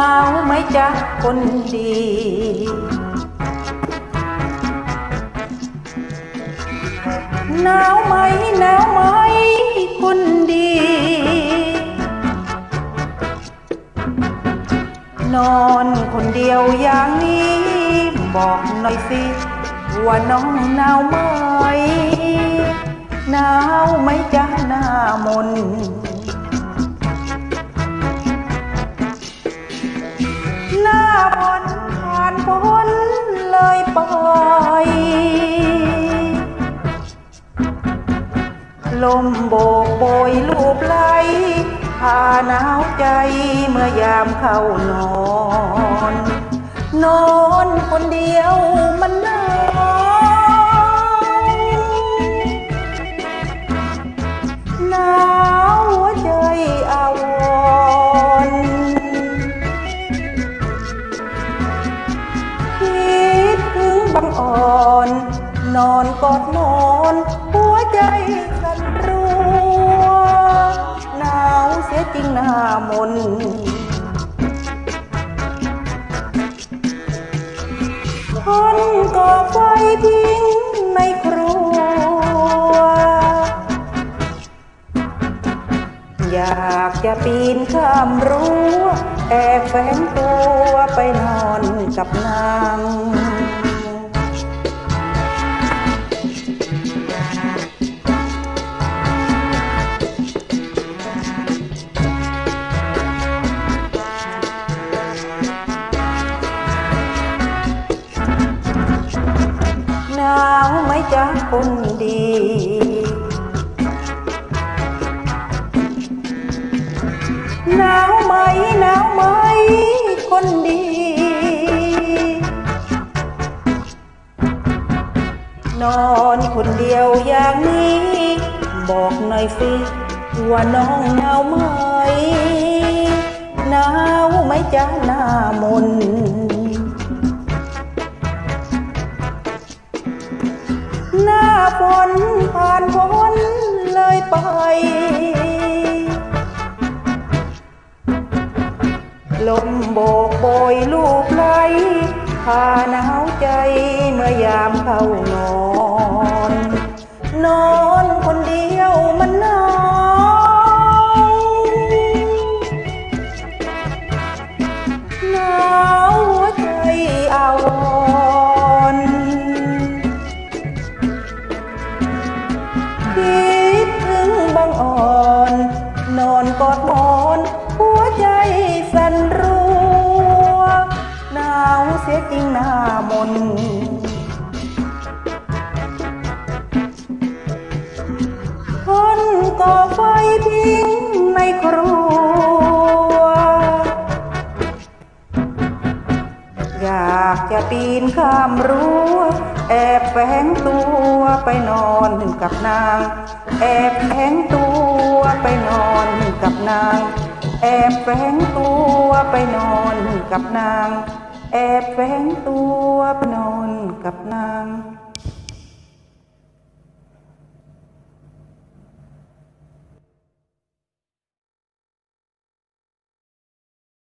าวไหมจ๊ะคนดี หนาวไหมหนาวไหมคนดี นอนคนเดียวอย่างนี้ บอกหน่อยสิว่าน้องหนาวไหมหนาวไหมจ๊ะหน้ามน บนผ่านพ้นเลยไปลมโบกโบยลูบไหลพาหนาวใจเมื่อยามเข้านอน นอนคนเดียวมันนาว อนกอดหมอน หัวใจสั่นรัวหนาวเสียจริงหน้ามนคนก่อไฟทิ้งในครัว อยากจะปีนข้ามรั้วแอบแฝงตัวไปนอนกับนาง ไหมจ๊ะคนดี หนาวไหมหนาวไหมคนดี นอนคนเดียวอย่างนี้ บอกหน่อยสิว่าน้องหนาวไหมหนาวไหมจ๊ะหน้ามน ฝนผ่านพ้นเลยไป ลมโบกโบยลูกไหลพาหนาวใจเมื่อยามเข้านอนน กอดหมอนหัวใจสั่นรัวหนาวเสียจริงหน้ามนคนก่อไฟพิงในครัว จะปีนข้ามรั้วแอบแฝงตัวไปนอนกับนาง แอบแฝงตัวไปนอนกับนาง แอบแฝงตัวไปนอนกับนาง แอบแฝงตัวไปนอนกับนาง